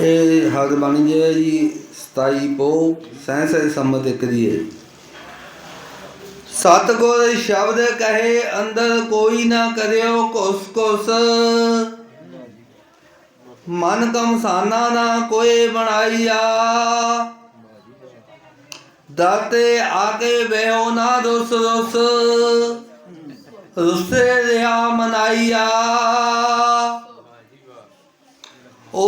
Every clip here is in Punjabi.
ਇਹ ਹਰ ਬਣ ਗਿਆ ਜੀ 27 ਪੋ ਸੈਂਸਰ ਸੰਮਤ ਇੱਕ ਦੀ ਹੈ। ਸਤਗੁਰ ਸ਼ਬਦ ਕਹੇ, ਅੰਦਰ ਕੋਈ ਨਾ ਕਰਿਓ ਕੁਸ ਕੁਸ ਮਨ ਕਮਸਾਨਾ ਨਾ ਕੋਈ ਬਣਾਈਆ। ਦਾਤੇ ਆਗੇ ਵੇਓ ਨਾ ਰੁਸ ਰੁਸ। ਰੁਸੇ ਰਿਆ ਮਨਾਈਆ।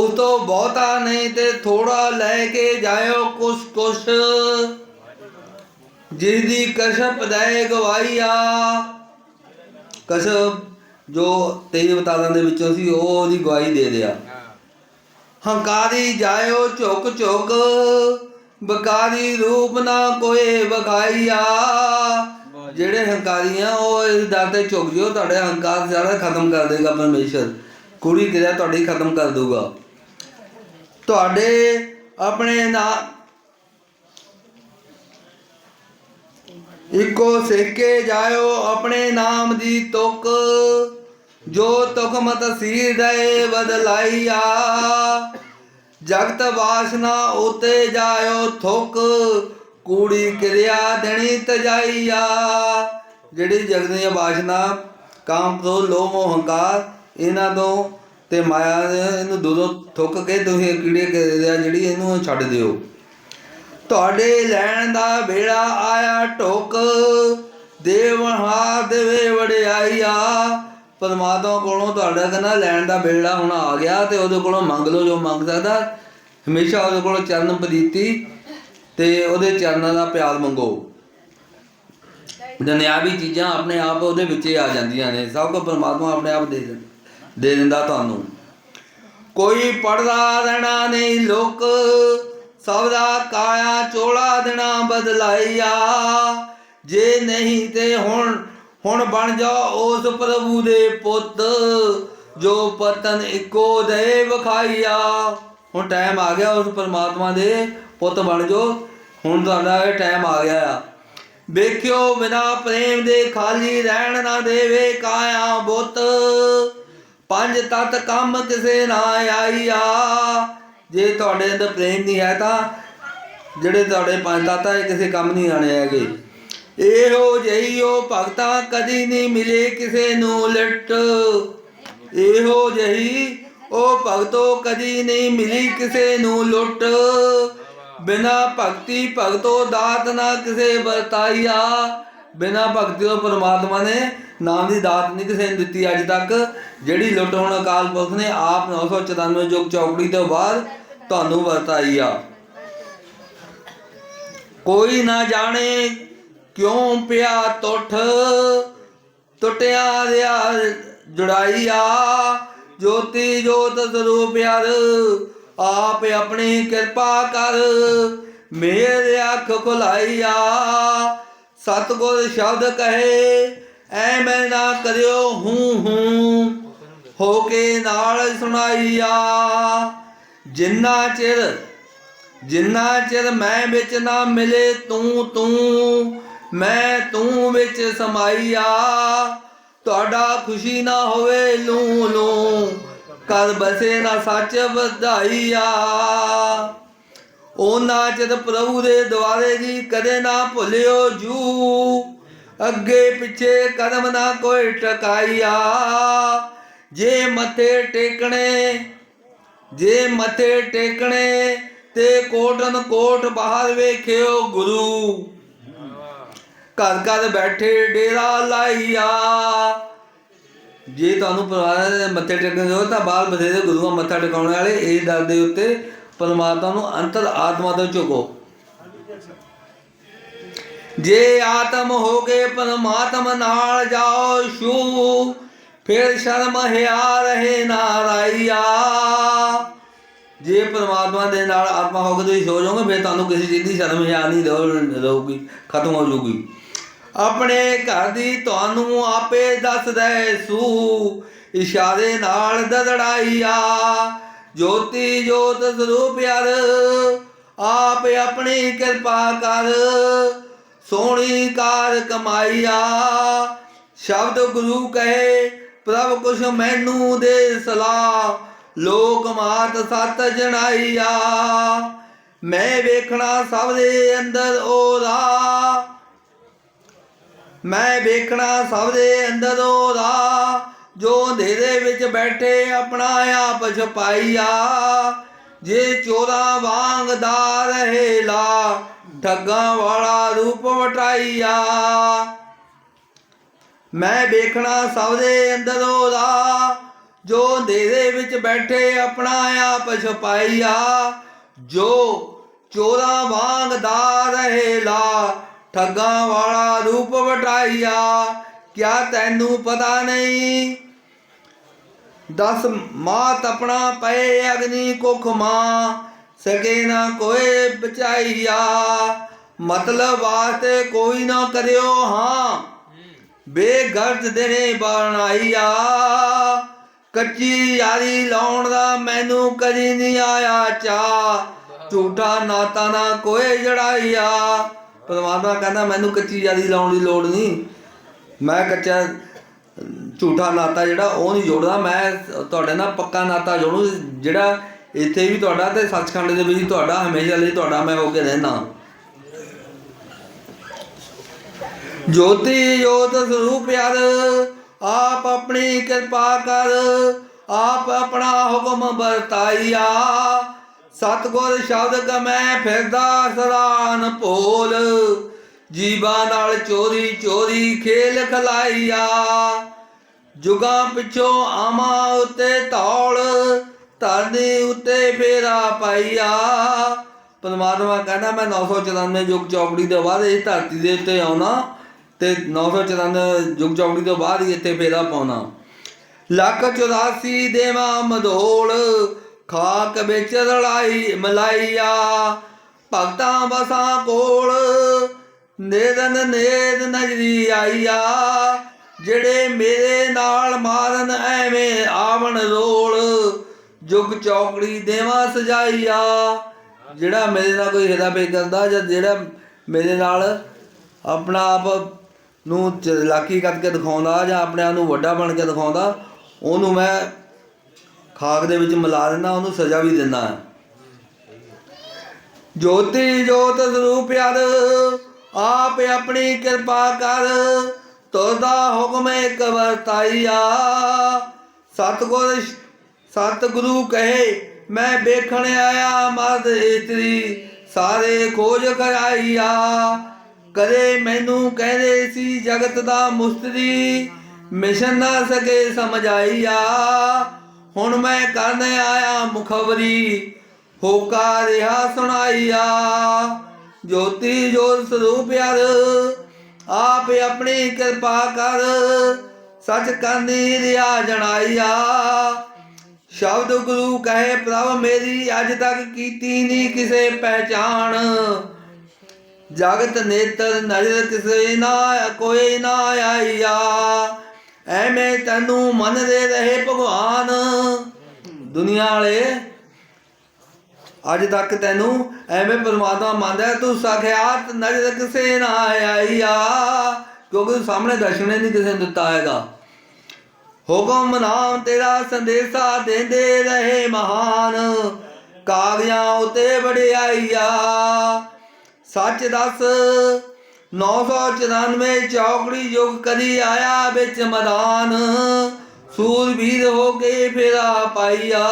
ਉਸ ਤੋਂ ਬਹੁਤਾ ਨਹੀਂ ਤੇ ਥੋੜਾ ਲੈ ਕੇ ਜਾਇਓ ਕੁਛ ਕੁਛ। ਜਿਹਦੀ ਕਸ਼ਪ ਦੇ ਗਵਾਈਆ ਕਸ਼ਪ ਜੋ ਤੇਜ ਅਵਤਾਰਾਂ ਦੇ ਵਿੱਚੋਂ ਸੀ, ਉਹ ਉਹਦੀ ਗਵਾਹੀ ਦੇ ਦਿਆ। ਹੰਕਾਰੀ ਜਾਇਓ ਝੁਕ ਝੁਕ, ਬਕਾਰੀ ਰੂਪ ਨਾ ਕੋਏ ਬਗਾਈਆ ਜਿਹੜੇ ਹੰਕਾਰੀ ਆ ਉਹ ਇਸ ਦਰ ਤੇ ਝੁਕ ਜਿਓ, ਤੁਹਾਡੇ ਹੰਕਾਰ ਸਾਰਾ ਖਤਮ ਕਰ ਦੇਗਾ ਪਰਮੇਸ਼ਰ। ਕੁੜੀ ਕਿਰਿਆ ਤੁਹਾਡੀ ਖਤਮ ਕਰ ਦੂਗਾ ਤੁਹਾਡੇ ਆਪਣੇ ਨਾ ਇੱਕੋ ਸਿੱਕੇ ਜਾਇਓ ਆਪਣੇ ਨਾਮ ਦੀ ਤੁਕ, ਜੋ ਤੁਕ ਮਤ ਸੀਰ ਬਦਲਾਈਆ। ਜਗਤ ਵਾਸਨਾ ਉਤੇ ਜਾਇਓ ਥੁਕ, ਕੂੜੀ ਕਿਰਿਆ ਦੇਣੀ ਤਜਾਈਆ ਜਿਹੜੀ ਜਗਤ ਦੀਆਂ ਵਾਸਨਾ, ਕਾਮ ਤੋਂ ਲੋਭ, ਮੋਹ, ਹੰਕਾਰ, ਇਹਨਾਂ ਤੋਂ ਤੇ ਮਾਇਆ ਦੇ ਇਹਨੂੰ ਦੋ ਦੋ ਥੁੱਕ ਕੇ ਤੁਸੀਂ ਕੀੜੇ ਜਿਹੜੀ ਇਹਨੂੰ ਛੱਡ ਦਿਓ। ਤੁਹਾਡੇ ਲੈਣ ਦਾ ਵੇੜਾ ਆਇਆ ਢੋਕ ਦੇਵਹਾਰ ਦੇਵੇ ਵਡਿਆਈਆ। ਪਰਮਾਤਮਾ ਕੋਲੋਂ ਤੁਹਾਡਾ ਕਹਿੰਦਾ ਲੈਣ ਦਾ ਵੇੜਾ ਹੁਣ ਆ ਗਿਆ ਤੇ ਉਹਦੇ ਕੋਲੋਂ ਮੰਗ ਲਓ ਜੋ ਮੰਗ ਸਕਦਾ। ਹਮੇਸ਼ਾ ਉਹਦੇ ਕੋਲੋਂ ਚਰਨ ਪਦੀਤੀ ਤੇ ਉਹਦੇ ਚਰਨਾਂ ਦਾ ਪਿਆਰ ਮੰਗੋ। ਦੁਨਿਆਵੀ ਚੀਜ਼ਾਂ ਆਪਣੇ ਆਪ ਉਹਦੇ ਵਿੱਚ ਆ ਜਾਂਦੀਆਂ ਨੇ। ਸਭ ਕੁਝ ਪਰਮਾਤਮਾ ਆਪਣੇ ਆਪ ਦੇ ਦਿੰ- ਦੇ ਦਿੰਦਾ ਤੁਹਾਨੂੰ। ਕੋਈ ਪੜਦਾ ਰਹਿਣਾ ਨਹੀਂ ਲੋਕ, ਸਭ ਦਾ ਕਾਇਆ ਚੋਲਾ ਦੇਣਾ ਬਦਲਾਈਆ ਜੇ ਨਹੀਂ ਤੇ ਹੁਣ ਹੁਣ ਬਣ ਜਾ ਉਸ ਪ੍ਰਭੂ ਦੇ ਪੁੱਤ, ਜੋ ਪਤਨ ਇੱਕੋ ਦੇ ਵਿਖਾਈਆ ਹੁਣ ਟਾਈਮ ਆ ਗਿਆ ਉਸ ਪਰਮਾਤਮਾ ਦੇ ਪੁੱਤ ਬਣ ਜੋ, ਹੁਣ ਤੁਹਾਡਾ ਇਹ ਟਾਈਮ ਆ ਗਿਆ ਆ। ਵੇਖਿਓ ਬਿਨਾ ਪ੍ਰੇਮ ਦੇ ਖਾਲੀ ਰਹਿਣ ਨਾ ਦੇਵੇ ਕਾਇਆ ਬੁੱਤ। ਪੰਜ ਤਤ ਕੰਮ ਕਿਸੇ ਨਾ ਆਈਆ। ਜੇ ਤੁਹਾਡੇ ਅੰਦਰ ਪ੍ਰੇਮ ਨਹੀਂ ਹੈ ਤਾਂ ਜਿਹੜੇ ਤੁਹਾਡੇ ਪੰਜ ਤਤ ਆ ਇਹ ਕਿਸੇ ਕੰਮ ਨਹੀਂ ਆਣੇ ਹੈਗੇ। ਇਹੋ ਜਿਹੀ ਉਹ ਭਗਤਾ ਕਦੀ ਨਹੀਂ ਮਿਲੇ ਕਿਸੇ ਨੂੰ ਲਿਟ। ਇਹੋ ਜਿਹੀ ਉਹ ਭਗਤੋ ਕਦੀ ਨਹੀਂ ਮਿਲੀ ਕਿਸੇ ਨੂੰ ਲੁੱਟ। ਬਿਨਾ ਭਗਤੀ ਭਗਤੋ ਦਾਤ ਨਾ ਕਿਸੇ ਵਰਤਾਈਆ। ਬਿਨਾ ਭਗਤੀ ਤੋਂ ਪਰਮਾਤਮਾ ਨੇ ਨਾਮ ਦੀ ਦਾਤ ਨਹੀਂ ਕਿਸੇ ਨੂੰ ਦਿੱਤੀ ਅੱਜ ਤੱਕ। ਜਿਹੜੀ ਲੁੱਟ ਹੁਣ ਅਕਾਲ ਪੁਰਖ ਨੇ ਆਪ 994 ਯੁਗ ਚੌਕੜੀ ਤੋਂ ਬਾਅਦ ਤੁਹਾਨੂੰ ਵਰਤਾਈ ਆ। ਕੋਈ ਨਾ ਜਾਣੇ ਕਿਉਂ ਪਿਆ ਟੁੱਟ ਟੁੱਟਿਆ ਰਿਆ ਜੁੜਾਈਆ। ਜੋਤੀ ਜੋਤ ਸਰੂਪ ਯਾਰ, ਆਪ ਆਪਣੀ ਕਿਰਪਾ ਕਰ। ਮੇਰੇ ਅੱਖ ਖੁਲਾਈਆ। ਸਤਗੁਰ ਸ਼ਬਦ ਕਹੇ, ਐ ਮੈਂ ਨਾ ਕਰਿਓ ਹੂੰ ਹੂੰ, ਹੋ ਕੇ ਨਾਲ ਸੁਣਾਈਆ। ਜਿੰਨਾ ਚਿਰ ਜਿੰਨਾ ਚਿਰ ਮੈਂ ਵਿੱਚ ਨਾ ਮਿਲੇ ਤੂੰ ਤੂੰ, ਮੈਂ ਤੂੰ ਵਿੱਚ ਸਮਾਈਆ। ਤੁਹਾਡਾ ਖੁਸ਼ੀ ਨਾ ਹੋਵੇ ਲੂ ਲੂ ਕਰ ਬਸੇ ਨਾ ਸੱਚ ਵਧਾਈਆ। ਉਹਨਾਂ ਚਿਰ ਪ੍ਰਭੂ ਦੇ ਦੁਆਰੇ ਜੀ ਕਦੇ ਨਾ ਭੁੱਲਿਓ ਜੂ। ਅੱਗੇ ਪਿੱਛੇ ਕਦਮ ਨਾ ਕੋਈ ਟਕਾਈਆ ਜੇ ਮੱਥੇ ਟੇਕਣੇ, ਜੇ ਮੱਥੇ ਟੇਕਣੇ, ਤੇ ਕੋਟਨ ਕੋਟ ਬਾਹਰ ਵੇਖਿਓ ਗੁਰੂ। ਘਰ ਘਰ ਬੈਠੇ ਡੇਰਾ ਲਾਈਆ। ਜੇ ਤੁਹਾਨੂੰ ਪਰਿਵਾਰ ਦੇ ਮੱਥੇ ਟੇਕਣ ਹੋ ਤਾਂ ਬਾਹਰ ਬਥੇਰੇ ਗੁਰੂਆਂ ਮੱਥਾ ਟਿਕਾਉਣ ਵਾਲੇ, ਇਹ ਦਰ ਦੇ ਉੱਤੇ ਪਰਮਾਤਮਾ ਨੂੰ ਅੰਤਰ ਆਤਮਾ ਤੋਂ ਝੁਕੋ ਜੇ ਆਤਮ ਹੋ ਗਏ ਪਰਮਾਤਮਾ ਨਾਲ ਜਾਓ ਛੂ ਫਿਰ ਸ਼ਰਮ ਹਿਆ ਰਹੇ ਨਾ ਜੇ ਪਰਮਾਤਮਾ ਦੇ ਨਾਲ ਆਤਮਾ ਹੋ ਕੇ ਤੁਸੀਂ ਸੋ ਜਾਓਗੇ, ਫਿਰ ਤੁਹਾਨੂੰ ਕਿਸੇ ਚੀਜ਼ ਦੀ ਸ਼ਰਮ ਹਿਆ ਨਹੀਂ ਰਹੂਗੀ, ਖਤਮ ਹੋ ਜਾਊਗੀ। ਆਪਣੇ ਘਰ ਦੀ ਤੁਹਾਨੂੰ ਆਪੇ ਦੱਸਦਾ ਸੂ, ਇਸ਼ਾਰੇ ਨਾਲ ਦਦੜਾਈਆ ਜੋਤੀ ਜੋਤ ਸਰੂਪ ਯਾਰ, ਆਪ ਆਪਣੀ ਕਿਰਪਾ ਕਰ। ਸੋਹਣੀ ਕਾਰ ਕਮਾਈਆ, ਸ਼ਬਦ ਗੁਰੂ ਕਹੇ, ਪ੍ਰਭ ਕੁਛ ਮੈਨੂੰ ਦੇ ਸਲਾਹ, ਲੋਕ ਮਾਤ ਸਤ ਜਣਾਈਆ। ਮੈਂ ਵੇਖਣਾ ਸਭ ਦੇ ਅੰਦਰ ਉਹਦਾ ਮੈਂ ਵੇਖਣਾ ਸਭ ਦੇ ਅੰਦਰ ਉਹਦਾ ਜੋ ਅੰਧੇਰੇ ਵਿੱਚ ਬੈਠੇ ਆਪਣਾ ਆਪ ਛਪਾਈਆ, ਜੇ ਚੋਰਾ ਵਾਂਗ ਦਾ ਰਹੇਲਾ ਠੱਗਾਂ ਵਾਲਾ ਰੂਪ ਵਟਾਈਆ। ਮੈਂ ਵੇਖਣਾ ਸਭ ਦੇ ਅੰਦਰ ਉਹਦਾ ਜੋ ਅੰਧੇਰੇ ਵਿੱਚ ਬੈਠੇ ਆਪਣਾ ਆਪ ਛਪਾਈਆ, ਜੋ ਚੋਰਾਂ ਵਾਂਗ ਦਾ ਰਹੇਲਾ ਠੱਗਾਂ ਵਾਲਾ ਰੂਪ ਵਟਾਈਆ। ਕਿਆ ਤੈਨੂੰ ਪਤਾ ਨਹੀਂ? ਦਸ ਮਾਤ ਆਪਣਾ ਪਏ ਅਗਨੀ ਕੁਖ ਮਾਂ, ਸਕੇ ਨਾ ਕੋਈ ਬਚਾਈਆ। ਮਤਲਬ ਵਾਸਤੇ ਕੋਈ ਨਾ ਕਰਿਓ ਹਾਂ, ਬੇਗਰਜ ਦੇਣੇ ਬਣਾਈਆ ਕੱਚੀ ਯਾਰੀ ਲਾਉਣ ਦਾ ਮੈਨੂੰ ਕਦੀ ਨਹੀਂ ਆਇਆ ਚਾ। ਝੂਠਾ ਨਾਤਾ ਨਾ ਕੋਈ ਜੜਾਈਆ। ਪਰਮਾਤਮਾ ਕਹਿੰਦਾ, ਮੈਨੂੰ ਕੱਚੀ ਯਾਰੀ ਲਾਉਣ ਦੀ ਲੋੜ ਨਹੀਂ। ਮੈਂ ਕੱਚਾ ਝੂਠਾ ਨਾਤਾ ਜਿਹੜਾ, ਉਹ ਨਹੀਂ ਜੋੜਦਾ। ਮੈਂ ਤੁਹਾਡੇ ਨਾਲ ਪੱਕਾ ਨਾਤਾ ਜੋੜੂ, ਜਿਹੜਾ ਇੱਥੇ ਵੀ ਤੁਹਾਡਾ ਤੇ ਸੱਚਖੰਡ ਦੇ ਵਿੱਚ ਤੁਹਾਡਾ, ਹਮੇਸ਼ਾ ਲਈ ਤੁਹਾਡਾ ਮੈਂ ਹੋ ਕੇ ਰਹਿਣਾ ਜੋਤੀ ਜੋਤ ਸਰੂਪ ਯਾਰ ਆਪ ਆਪਣੀ ਕਿਰਪਾ ਕਰ, ਆਪ ਆਪਣਾ ਹੁਕਮ ਵਰਤਾਈਆ। ਸਤਗੁਰ ਸ਼ਬਦ ਕਮੈ ਫਿਰਦਾ ਸਦਾਨ ਭੋਲ। ਜੀਵਾਂ ਨਾਲ ਚੋਰੀ ਚੋਰੀ ਖੇਲ ਖਲਾਈਆ ਜੁਗਾਂ ਪਿੱਛੋਂ ਆਮਾ ਉੱਤੇ ਧੌਲ, ਧਰਨੀ ਉੱਤੇ ਫੇਰਾ ਪਾਈਆ ਪਰਮਾਤਮਾ ਕਹਿੰਦਾ, ਮੈਂ 994 ਯੁਗ ਚੌਕੜੀ ਦੇ ਬਾਅਦ ਇਸ ਧਰਤੀ ਦੇ ਉੱਤੇ ਆਉਣਾ ਤੇ 994 ਯੁਗ ਚੌਕੜੀ ਤੋਂ ਬਾਅਦ ਹੀ ਇੱਥੇ ਫੇਰਾ ਪਾਉਣਾ। ਲੱਖ 84 ਦੇਵਾ ਮਧੋਲ, ਖਾਕ ਵਿੱਚ ਰਲਾਈ ਮਲਾਈਆ ਭਗਤਾਂ ਬਸਾਂ ਕੋਲ ਨੇਦਨ ਨੇਦ ਨਜਰੀ ਆਈਆ, ਜਿਹੜੇ ਮੇਰੇ ਨਾਲ ਮਾਰਨ ਐਵੇਂ ਆਵਣ ਰੋਲ, ਜੁਗ ਚੌਕੜੀ ਦੇਵਾ ਸਜਾਈਆ। ਜਿਹੜਾ ਮੇਰੇ ਨਾਲ ਕੋਈ ਹਿਰਾ ਪੇ ਕਰਦਾ ਜਾਂ ਜਿਹੜਾ ਮੇਰੇ ਨਾਲ ਆਪਣਾ ਆਪ ਨੂੰ ਚਲਾਕੀ ਕਰਕੇ ਦਿਖਾਉਂਦਾ ਜਾਂ ਆਪਣੇ ਆਪ ਨੂੰ ਵੱਡਾ ਬਣ ਕੇ ਦਿਖਾਉਂਦਾ, ਉਹਨੂੰ ਮੈਂ ਖਾਕ ਦੇ ਵਿੱਚ ਮਿਲਾ ਦਿੰਦਾ, ਉਹਨੂੰ ਸਜ਼ਾ ਵੀ ਦਿੰਦਾ। ਜੋਤੀ ਜੋਤ ਸਰੂਪ ਯਾਰ ਆਪ ਆਪਣੀ ਕਿਰਪਾ ਕਰ ਤੋਦਾ ਹੁਕਮ ਇੱਕ ਸਤਗੁਰ ਸਤਿਗੁਰੂ ਕਹੇ, ਮੈਂ ਵੇਖਣ ਆਇਆ, ਮਰਦ ਇਤਰੀ ਸਾਰੇ ਖੋਜ ਕਰਾਈਆ। ਕਦੇ ਮੈਨੂੰ ਕਹਿੰਦੇ ਸੀ, ਜਗਤ ਦਾ ਮੁਸਤਰੀ, ਮਿਸ਼ਨ ਨਾ ਸਕੇ ਸਮਝ ਆਈਆ ਹੁਣ ਮੈਂ ਕਰਨ ਆਇਆ ਮੁਖਬਰੀ, ਹੋਕਾ ਰਿਹਾ ਸੁਣਾਈਆ। ਜੋਤੀ ਜੋਤ ਸਰੂਪ ਯਾਰ ਆਪ ਆਪਣੀ ਕਿਰਪਾ ਕਰ, ਸੱਚ ਕੰਨੀ ਰਿਆ ਜਣਾਈਆ। ਸ਼ਬਦ ਗੁਰੂ ਕਹੇ, ਪ੍ਰਭ ਮੇਰੀ ਅੱਜ ਤੱਕ ਕੀਤੀ ਨਹੀਂ ਕਿਸੇ ਪਹਿਚਾਨ ਜਗਤ ਨੇਤਰ ਨਜ਼ਰ ਕਿਸੇ ਨਾ, ਕੋਈ ਨਾ ਆਈਆ। ਐਵੇਂ ਤੈਨੂੰ ਮੰਨਦੇ ਰਹੇ ਭਗਵਾਨ। ਦੁਨੀਆ ਵਾਲੇ ਅੱਜ ਤੱਕ ਤੈਨੂੰ ਐਵੇਂ ਪਰਮਾਤਮਾ ਮੰਨਦਾ ਤੂੰ ਸਖਿਆਤ ਨਜ਼ਰ ਕਿਸੇ ਨਾ ਆਈਆ ਕਿਉਂਕਿ ਸਾਹਮਣੇ ਦਰਸ਼ਨ ਹੀ ਨਹੀਂ ਕਿਸੇ ਨੂੰ ਦਿੱਤਾ ਹੈਗਾ। ਹੁਕਮ ਨਾਮ ਤੇਰਾ ਸੰਦੇਸ਼ਾ ਦਿੰਦੇ ਰਹੇ ਮਹਾਨ। ਕਾਗਜ਼ਾਂ ਉਤੇ ਵਡਿਆਈਆ। ਸੱਚ ਦੱਸ 994 ਚੌਕੜੀ ਯੁਗ ਕਦੀ ਆਇਆ ਵਿੱਚ ਮਦਾਨ। ਸੂਰਬੀਰ ਹੋ ਕੇ ਫੇਰਾ ਪਾਈਆ।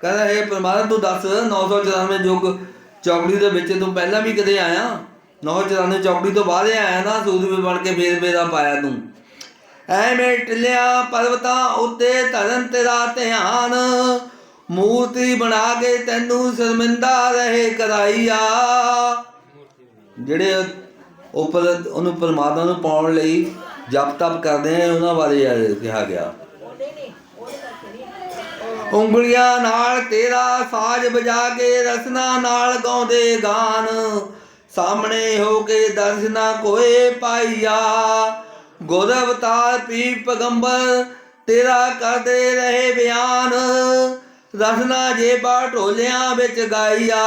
ਕਹਿੰਦਾ ਇਹ ਪਰਮਾਤਮਾ, ਤੂੰ ਦੱਸ 994 ਯੁਗ ਚੌਕੜੀ ਦੇ ਵਿੱਚ ਤੂੰ ਪਹਿਲਾਂ ਵੀ ਕਦੇ ਆਇਆ? 994 ਚੌਕੜੀ ਤੋਂ ਬਾਅਦ ਆਇਆ ਨਾ ਸੂਰਬੀਰ ਬਣ ਕੇ ਫੇਰ ਫੇਰਾ ਪਾਇਆ ਤੂੰ। ਐਵੇਂ ਟਿਲਿਆ ਪਰਵਤਾਂ ਉੱਤੇ ਧਰਨ ਤੇਰਾ ਧਿਆਨ। ਮੂਰਤੀ ਬਣਾ ਕੇ ਤੈਨੂੰ ਸ਼ਰਮਿੰਦਾ ਰਹੇ ਕਰਾਈਆ। ਜਿਹੜੇ ਉੱਪਰ ਉਹਨੂੰ ਪਰਮਾਤਮਾ ਨੂੰ ਪਾਉਣ ਲਈ ਜਪ ਤਪ ਕਰਦੇ ਆ ਉਹਨਾਂ ਬਾਰੇ ਇਹ ਕਿਹਾ ਗਿਆ। ਉਂਗਲੀਆਂ ਨਾਲ ਤੇਰਾ ਸਾਜ਼ ਵਜਾ ਕੇ ਰਸਨਾ ਨਾਲ ਗਾਉਂਦੇ ਗਾਨ। ਸਾਹਮਣੇ ਹੋ ਕੇ ਦਰਸ਼ਨਾ ਕੋਏ ਪਾਈਆ। ਗੁਰ ਅਵਤਾਰ ਪੀ ਪਗੰਬਰ, ਤੇਰਾ ਕਰਦੇ ਰਹੇ ਬਿਆਨ। ਰਸਨਾ ਜੇਬਾ ਢੋਲਿਆਂ ਵਿੱਚ ਗਾਈਆ।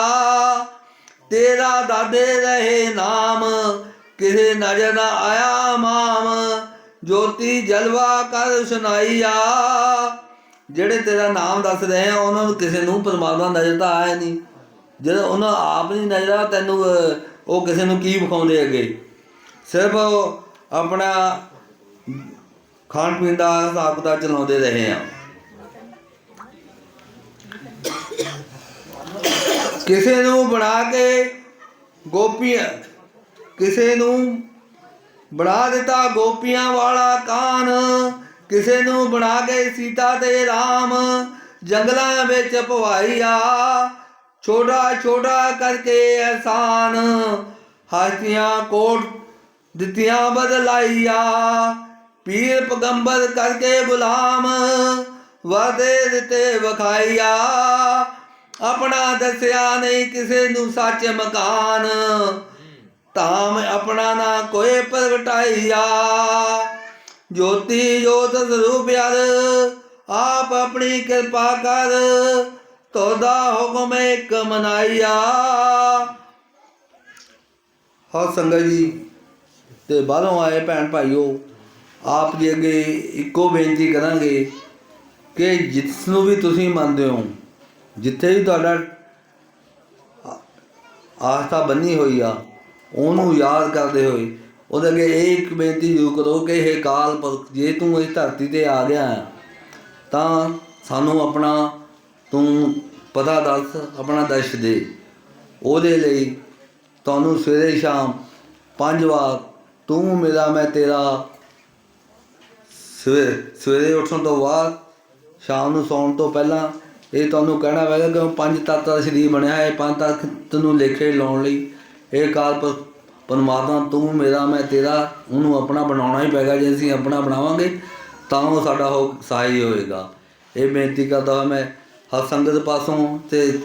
ਤੇਰਾ ਦਾਦੇ ਰਹੇ ਨਾਮ, ਕਿਸੇ ਨਜ਼ਰ ਨਾ ਆਇਆ ਮਾਮ। ਜੋਤੀ ਜਲਵਾ ਕਰ ਸੁਨਾਈਆ ਜਿਹੜੇ ਤੇਰਾ ਨਾਮ ਦੱਸ ਰਹੇ ਆ, ਉਹਨਾਂ ਨੂੰ ਕਿਸੇ ਨੂੰ ਪਰਮਾਤਮਾ ਨਜ਼ਰ ਤਾਂ ਆਇਆ ਨਹੀਂ ਜਦੋਂ ਉਹਨਾਂ ਆਪ ਨਹੀਂ ਨਜ਼ਰ ਆ ਤੈਨੂੰ ਉਹ ਕਿਸੇ ਨੂੰ ਕੀ ਵਿਖਾਉਂਦੇ ਅੱਗੇ? ਸਿਰਫ ਆਪਣਾ ਖਾਣ ਪੀਣ ਦਾ ਹਿਸਾਬ ਕਿਤਾਬ ਚਲਾਉਂਦੇ ਰਹੇ ਆ। ਕਿਸੇ ਨੂੰ ਬਣਾ ਕੇ ਗੋਪੀਆਂ, ਕਿਸੇ ਨੂੰ ਬਣਾ ਦਿੱਤਾ ਗੋਪੀਆਂ ਵਾਲਾ ਕਾਨ ਕਿਸੇ ਨੂੰ ਬਣਾ ਕੇ ਸੀਤਾ ਤੇ RAM ਜੰਗਲਾਂ ਵਿੱਚ ਭਵਾਈਆ ਛੋਟਾ ਛੋਟਾ ਕਰਕੇ ਅਹਿਸਾਨ ਹਸਤੀਆਂ ਕੋਟ ਦਿੱਤੀਆਂ ਬਦਲਾਈਆ। ਪੀਰ ਪਗੰਬਰ ਕਰਕੇ ਗੁਲਾਮ ਵਾਦੇ ਦਿੱਤੇ ਵਖਾਈਆ ਆਪਣਾ ਦੱਸਿਆ ਨਹੀਂ ਕਿਸੇ ਨੂੰ ਸੱਚ ਮਕਾਨ। ਧਾਮ ਆਪਣਾ ਨਾ ਕੋਈ ਪ੍ਰਗਟਾਈਆ ਜੋਤੀ ਜੋਤ ਸਰੂਪ ਯਾਰ ਆਪ ਆਪਣੀ ਕਿਰਪਾ ਕਰ। ਤੋਦਾ ਹੁਕਮ ਇੱਕ ਮਨਾਈਆ। ਹਾਂ, ਸੰਗਤ ਜੀ, ਤੇ ਬਾਹਰੋਂ ਆਏ ਭੈਣ ਭਾਈਓ, ਆਪ ਜੀ ਅੱਗੇ ਇੱਕੋ ਬੇਨਤੀ ਕਰਾਂਗੇ ਕਿ ਜਿਸ ਨੂੰ ਵੀ ਤੁਸੀਂ ਮੰਨਦੇ ਹੋ, ਜਿੱਥੇ ਵੀ ਤੁਹਾਡਾ ਆਸਥਾ ਬੰਨੀ ਹੋਈ ਆ, ਉਹਨੂੰ ਯਾਦ ਕਰਦੇ ਹੋਏ ਉਹਦੇ ਅੱਗੇ ਇਹ ਇੱਕ ਬੇਨਤੀ ਜ਼ਰੂਰ ਕਰੋ ਕਿ ਇਹ ਕਾਲ ਪੁਰਖ ਜੇ ਤੂੰ ਇਸ ਧਰਤੀ ਤੇ ਆ ਗਿਆ ਹੈ, ਤਾਂ ਸਾਨੂੰ ਆਪਣਾ ਤੂੰ ਪਤਾ ਦੱਸ ਆਪਣਾ ਦਰਸ਼ ਦੇ। ਉਹਦੇ ਲਈ ਤੁਹਾਨੂੰ ਸਵੇਰੇ ਸ਼ਾਮ ਪੰਜ ਵਾਰ ਤੂੰ ਮੇਰਾ ਮੈਂ ਤੇਰਾ ਸਵੇਰੇ ਸਵੇਰੇ ਉੱਠਣ ਤੋਂ ਬਾਅਦ ਸ਼ਾਮ ਨੂੰ ਸੌਣ ਤੋਂ ਪਹਿਲਾਂ ਇਹ ਤੁਹਾਨੂੰ ਕਹਿਣਾ ਪਵੇਗਾ ਕਿ ਪੰਜ ਤੱਤ ਦਾ ਸਰੀਰ ਬਣਿਆ ਹੈ ਪੰਜ ਤੱਤ ਨੂੰ ਲੇਖੇ ਲਾਉਣ ਲਈ ਇਹ ਕਾਲ ਪ- ਪਰਮਾਤਮਾ, ਤੂੰ ਮੇਰਾ, ਮੈਂ ਤੇਰਾ, ਉਹਨੂੰ ਆਪਣਾ ਬਣਾਉਣਾ ਹੀ ਪਏਗਾ ਜੇ ਅਸੀਂ ਆਪਣਾ ਬਣਾਵਾਂਗੇ, ਤਾਂ ਉਹ ਸਾਡਾ ਹੋ, ਸਹਾਈ ਹੋਏਗਾ। ਇਹ ਬੇਨਤੀ ਕਰਦਾ ਹਾਂ ਮੈਂ ਹਰ ਸੰਗਤ ਪਾਸੋਂ ਤੇ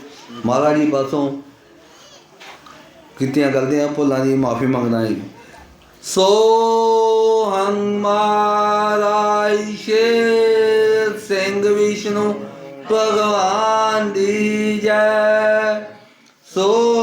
ਮਹਾਰਾਜ ਜੀ ਪਾਸੋਂ ਕੀਤੀਆਂ ਗਲਤੀਆਂ, ਭੁੱਲਾਂ ਦੀ ਮਾਫੀ ਮੰਗਦਾ ਹਾਂ ਸੋ ਹੰ ਮਹਾਰਾਜ ਸ਼ੇਰ ਸਿੰਘ ਵਿਸ਼ਨੂੰ ਭਗਵਾਨ ਦੀ ਜੈ। ਸੋ